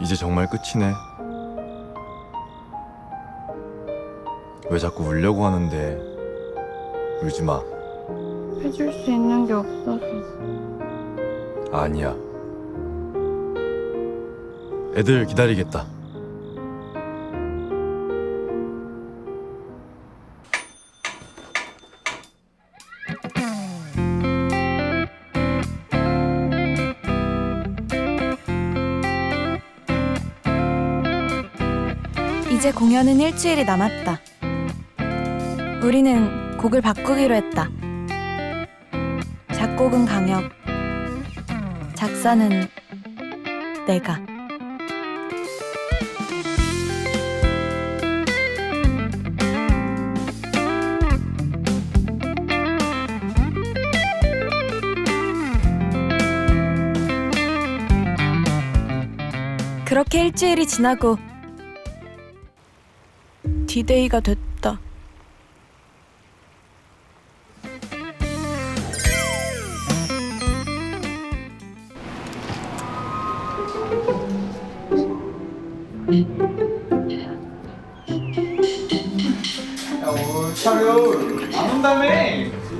이제 정말 끝이네. 왜 자꾸 울려고 하는데 울지 마. 해줄 수 있는 게 없어서. 아니야. 애들 기다리겠다. 이제 공연은 일주일이 남았다. 우리는 곡을 바꾸기로 했다. 작곡은 강혁, 작사는 내가. 그렇게 일주일이 지나고 디데이가 됐다. 촬영 안 온다며?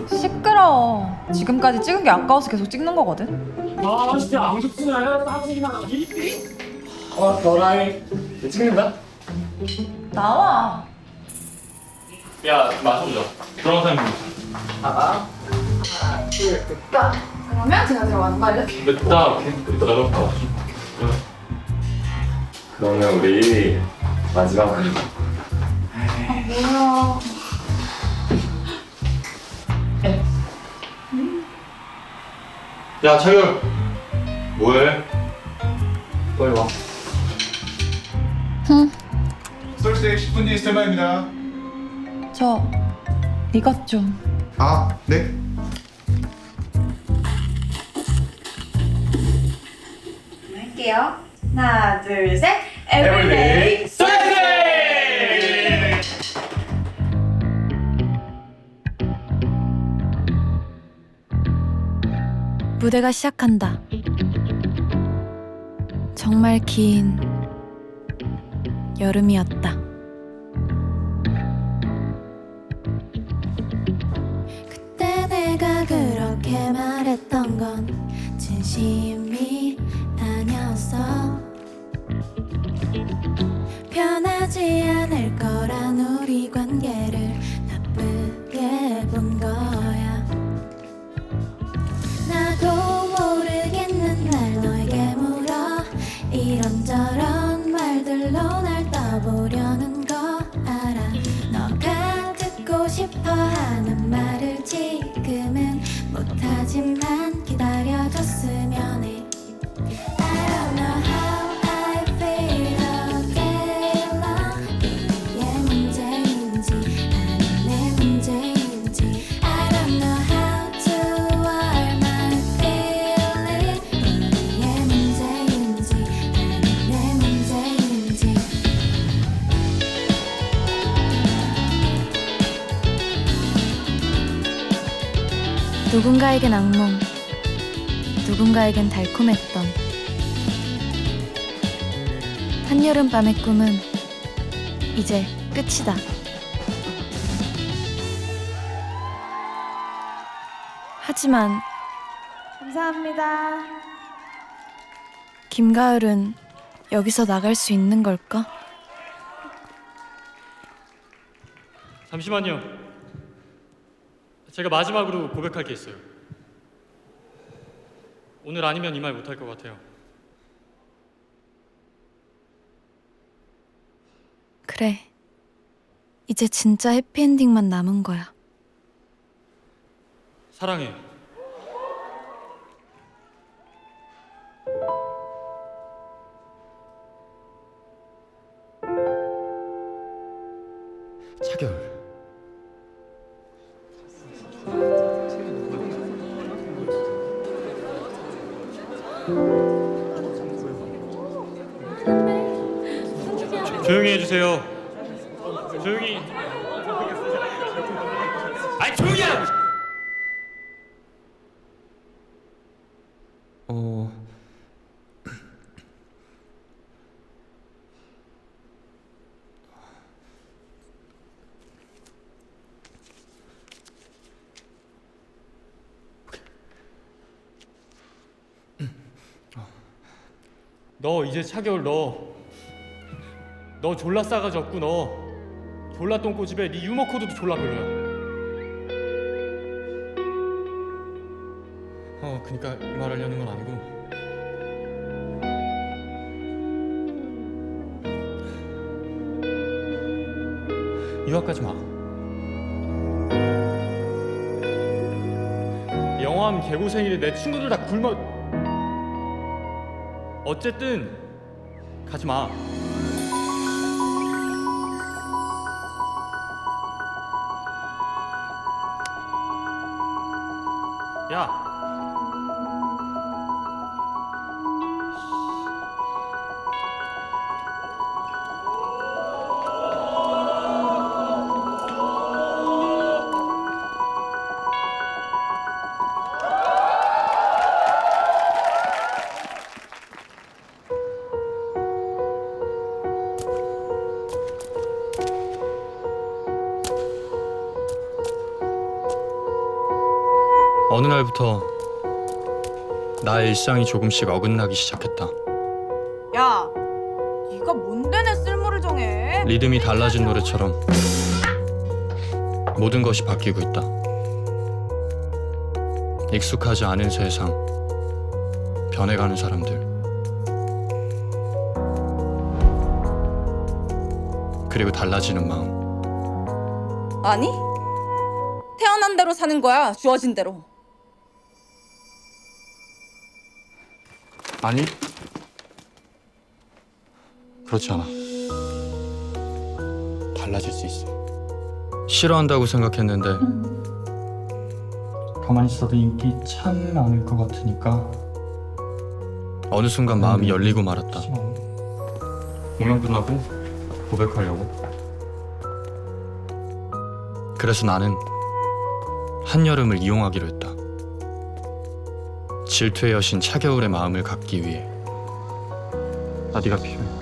시끄러워. 지금까지 찍은 게 아까워서 계속 찍는 거거든. 아 진짜 안 좋구나 짜증나 어 너라이 찍는다? 나와. 야 마셔보자 들어간 사람 그러면 제가 들어가는 거 알려드릴게요. 맵다 오케이 이따 나가볼까 그러면 우리 마지막으로 뭐야. 야 차결 뭐해? 빨리 와 솔스텍 10분 뒤 스탠바입니다. 저 이것 좀. 아, 네. 할게요. 하나, 둘, 셋. 에브리데이. 무대가 시작한다. 정말 긴 여름이었다. 그때 내가 그렇게 말했던 건 진심 못하지만 기다려줬으면 누군가에겐 악몽, 누군가에겐 달콤했던 한여름밤의 꿈은 이제 끝이다. 하지만 감사합니다. 김가을은 여기서 나갈 수 있는 걸까? 잠시만요 제가 마지막으로 고백할 게 있어요 오늘 아니면 이 말 못할 것 같아요 그래. 이제 진짜 해피엔딩만 남은 거야. 사랑해 조용히 해주세요. 조용히. 아니 조용히 하라고. 어... 너 이제 차겨울 너. 너 졸라 싸가지 없고 너. 졸라 똥꼬집에 네 유머 코드도 졸라 별로야. 어, 그니까 이 말 하려는 건 아니고. 유학 가지 마. 영화하면 개고생이래 내 친구들 다 굶어. 어쨌든 가지 마. 날부터 나의 일상이 조금씩 어긋나기 시작했다. 야, 네가 뭔데 내 쓸모를 정해? 리듬이 달라진 노래처럼 모든 것이 바뀌고 있다. 익숙하지 않은 세상, 변해가는 사람들. 그리고 달라지는 마음. 아니? 태어난 대로 사는 거야. 주어진 대로. 아니, 그렇지 않아. 달라질 수 있어. 싫어한다고 생각했는데 가만히 있어도 인기 참 많을 것 같으니까 어느 순간 마음이 열리고 말았다. 공연 끝나고 고백하려고. 그래서 나는 한여름을 이용하기로 했다. 질투의 여신 차겨울의 마음을 갖기 위해. 나 네가 필요해?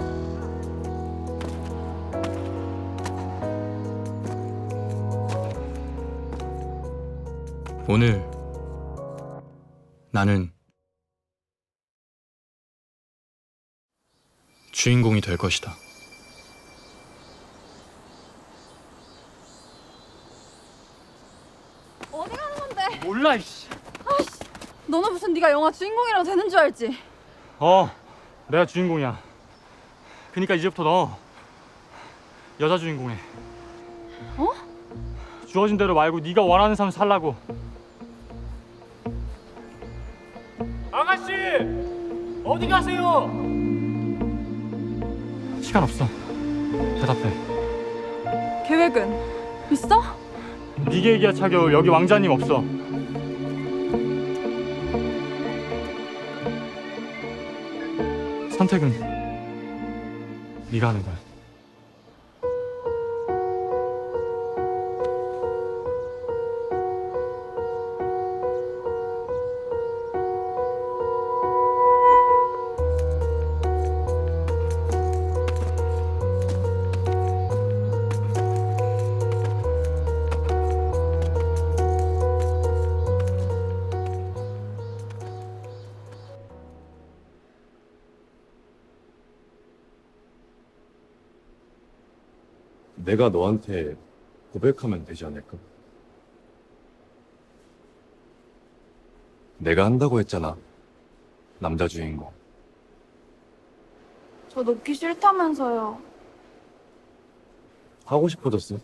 오늘 나는 주인공이 될 것이다. 어디 가는 건데? 몰라 이씨 너는 무슨 네가 영화 주인공이라고 되는 줄 알지? 어 내가 주인공이야. 그니까 이제부터 너 여자 주인공해. 어? 주어진 대로 말고 네가 원하는 삶 살라고. 아가씨! 어디 가세요? 시간 없어. 대답해. 계획은? 있어? 네 계획이야 차겨울 여기 왕자님 없어 선택은 네가 하는 거야 내가 너한테 고백하면 되지 않을까? 내가 한다고 했잖아. 남자 주인공. 저 놓기 싫다면서요. 하고 싶어졌어.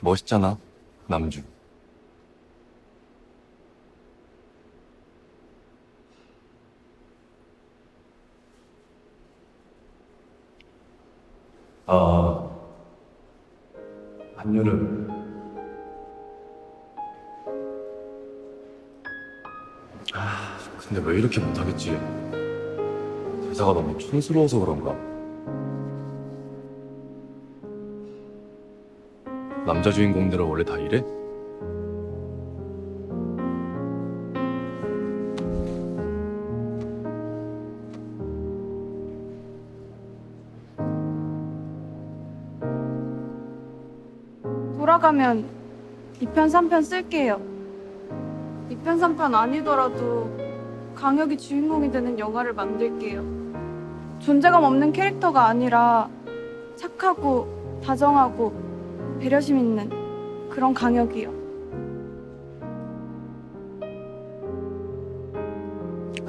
멋있잖아, 남주. 아, 한여름. 아, 근데 왜 이렇게 못하겠지? 대사가 너무 촌스러워서 그런가? 남자 주인공들은 원래 다 이래? 올라가면 2편, 3편 쓸게요. 2편, 3편 아니더라도 강혁이 주인공이 되는 영화를 만들게요. 존재감 없는 캐릭터가 아니라 착하고 다정하고 배려심 있는 그런 강혁이요.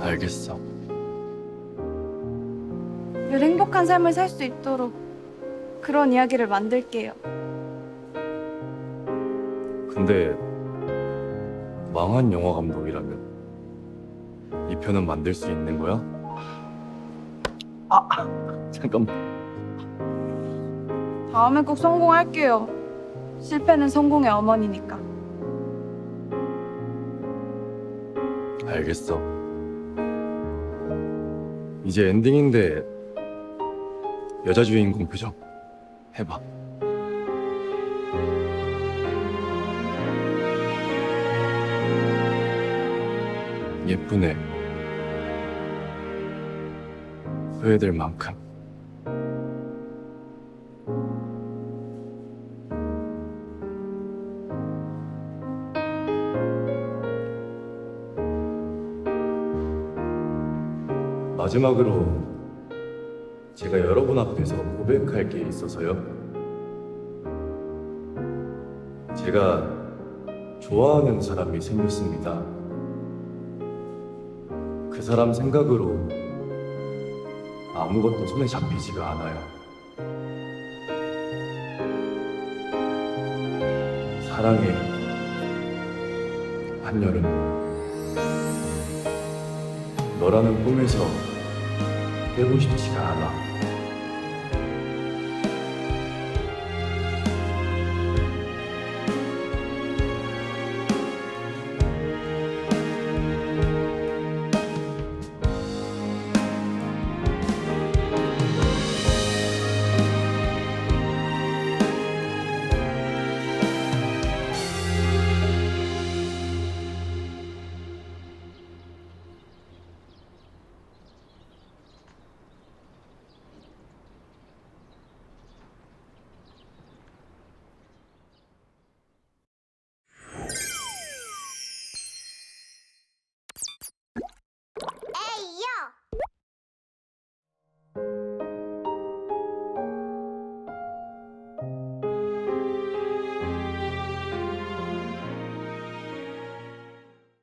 알겠어. 늘 행복한 삶을 살 수 있도록 그런 이야기를 만들게요. 근데 망한 영화 감독이라면 이 편은 만들 수 있는 거야? 아 잠깐만 다음엔 꼭 성공할게요. 실패는 성공의 어머니니까. 알겠어 이제 엔딩인데 여자 주인공 표정 해봐 예쁘네 후회될 만큼 마지막으로 제가 여러분 앞에서 고백할 게 있어서요. 제가 좋아하는 사람이 생겼습니다. 그 사람 생각으로 아무것도 손에 잡히지가 않아요. 사랑해, 한여름. 너라는 꿈에서 깨고 싶지가 않아.